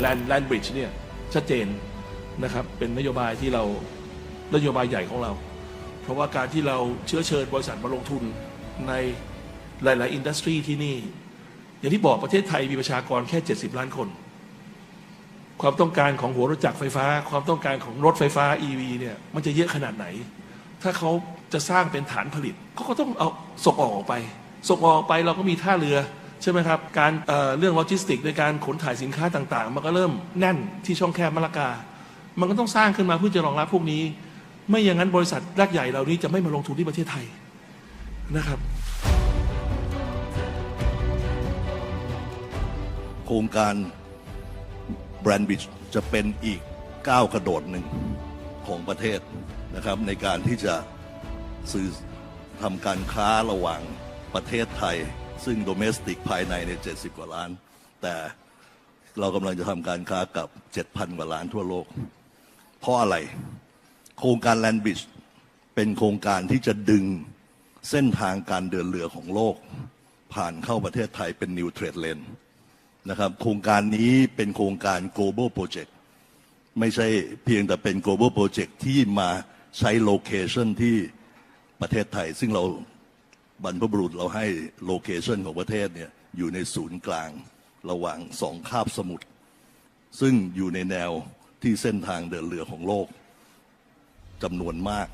แลนด์แลนด์บริดจ์เนี่ยชัดเจนนะครับเป็นนโยบายที่เรานโยบายใหญ่ของเรา เพราะว่าการที่เราเชื้อเชิญบริษัทมาลงทุนในหลาย ๆ อินดัสทรีที่นี่ อย่างที่บอกประเทศไทยมีประชากรแค่ 70 ล้านคน ความต้องการของหัวรถจักรไฟฟ้า ความต้องการของรถไฟฟ้า EV เนี่ยมันจะเยอะขนาดไหน ถ้าเขาจะสร้างเป็นฐานผลิตเขาก็ต้องเอาส่งออกออกไปส่งออกออกไปเราก็มีท่าเรือ ใช่ไหมครับ การเเรื่องโลจิสติกในการขนถ่ายสินค้าต่างๆ มันก็เริ่มแน่นที่ช่องแคบมะละกา มันก็ต้องสร้างขึ้นมาเพื่อจะรองรับพวกนี้ ไม่อย่างนั้นบริษัทรกใหญ่เหล่านี้จะไม่มาลงทุนที่ประเทศไทยนะครับโครงการแบรนด์บิชจะเป็นอีกก้าวกระโดดหนึ่งของประเทศนะครับ ในการที่จะสื่อทำการค้าระหว่างประเทศไทย ซึ่งโดเมสติกภายในใน70กว่าล้าน แต่เรากำลังจะทำการค้ากับ7,000กว่าล้านทั่วโลก เพราะอะไร โครงการแลนบิชเป็นโครงการที่จะดึงเส้นทางการเดินเรือของโลก ผ่านเข้าประเทศไทยเป็น New Trade Lane นะครับโครงการนี้เป็นโครงการ global project ไม่ใช่เพียงแต่เป็น global project ที่มาใช้โลเคชันที่ประเทศไทย ซึ่งเรา บรรพบุรุษเราให้โลเคชันของประเทศเนี่ยอยู่ในศูนย์กลางระหว่างสองคาบสมุทรซึ่งอยู่ในแนวที่เส้นทางเดินเรือของโลกจำนวนมาก